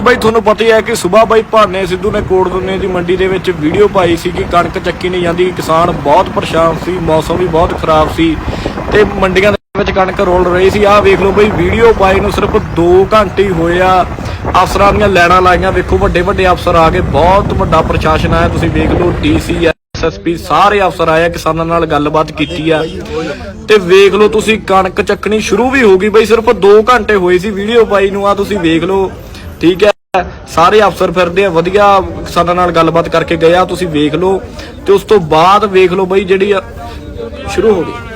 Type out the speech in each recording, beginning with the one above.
ਹਾਂਜੀ ਬਾਈ, ਤੁਹਾਨੂੰ ਪਤਾ ਹੀ ਹੈ ਕਿ ਸਵੇਰ ਬਾਈ ਭਾਨੇ ਸਿੱਧੂ ਨੇ ਕੋਟ ਦੁੰਨੇ ਦੀ ਮੰਡੀ ਦੇ ਵਿੱਚ ਵੀਡੀਓ ਪਾਈ ਸੀ ਕਿ ਕਣਕ ਚੱਕੀ ਨਹੀਂ ਜਾਂਦੀ, ਕਿਸਾਨ ਬਹੁਤ ਪਰੇਸ਼ਾਨ ਸੀ, ਮੌਸਮ ਵੀ ਬਹੁਤ ਖਰਾਬ ਸੀ ਤੇ ਮੰਡੀਆਂ ਦੇ ਵਿੱਚ ਕਣਕ ਰੋਲ ਰਹੀ ਸੀ। ਆਹ ਵੇਖ ਲਓ ਬਈ ਵੀਡੀਓ ਪਾਈ ਨੂੰ ਸਿਰਫ 2 ਘੰਟੇ ਹੀ ਹੋਏ ਆ। ਅਫਸਰਾਂ ਦੀਆਂ ਲੈਣਾ ਲਾਈਆਂ। ਵੇਖੋ ਵੱਡੇ ਵੱਡੇ ਅਫਸਰ ਆ ਗਏ। ਬਹੁਤ ਵੱਡਾ ਪ੍ਰਸ਼ਾਸਨ ਆਇਆ। ਤੁਸੀਂ ਵੇਖ ਲਓ ਡੀਸੀ ਐਸਐਸਪੀ ਸਾਰੇ ਅਫਸਰ ਆਏ ਆ, ਕਿਸਾਨਾਂ ਨਾਲ ਗੱਲਬਾਤ ਕੀਤੀ ਆ। ਤੇ ਵੇਖ ਲਓ, ਤੁਸੀਂ ਕਣਕ ਚੱਕਣੀ ਸ਼ੁਰੂ ਵੀ ਹੋ ਗਈ। ਬਈ, ਸਿਰਫ 2 ਘੰਟੇ ਹੋਏ ਸੀ ਵੀਡੀਓ ਪਾਈ ਨੂੰ। ਆ ਤੁਸੀਂ ਵੇਖ ਲਓ। ਠੀਕ ਹੈ ਸਾਰੇ ਅਫਸਰ ਫਿਰਦੇ ਆ, ਵਧੀਆ ਕਿਸਾਨਾਂ ਨਾਲ ਗੱਲਬਾਤ ਕਰਕੇ ਗਏ ਆ, ਤੁਸੀਂ ਵੇਖ ਲਓ। ਤੇ ਉਸ ਤੋਂ ਬਾਅਦ ਵੇਖ ਲਓ ਬਈ ਜਿਹੜੀ ਆ, ਸ਼ੁਰੂ ਹੋ ਗਈ।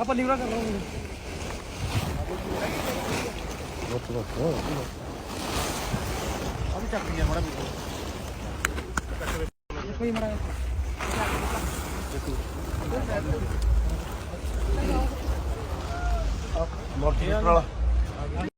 ਆਪਾਂ ਲੀਵਰਾ ਕਰ ਲਵਾਂਗੇ ਅਬ ਚੱਕ ਗਿਆ ਮੜਾ ਕੋਈ ਮੜਾ ਮੋਟਰ ਵਾਲਾ।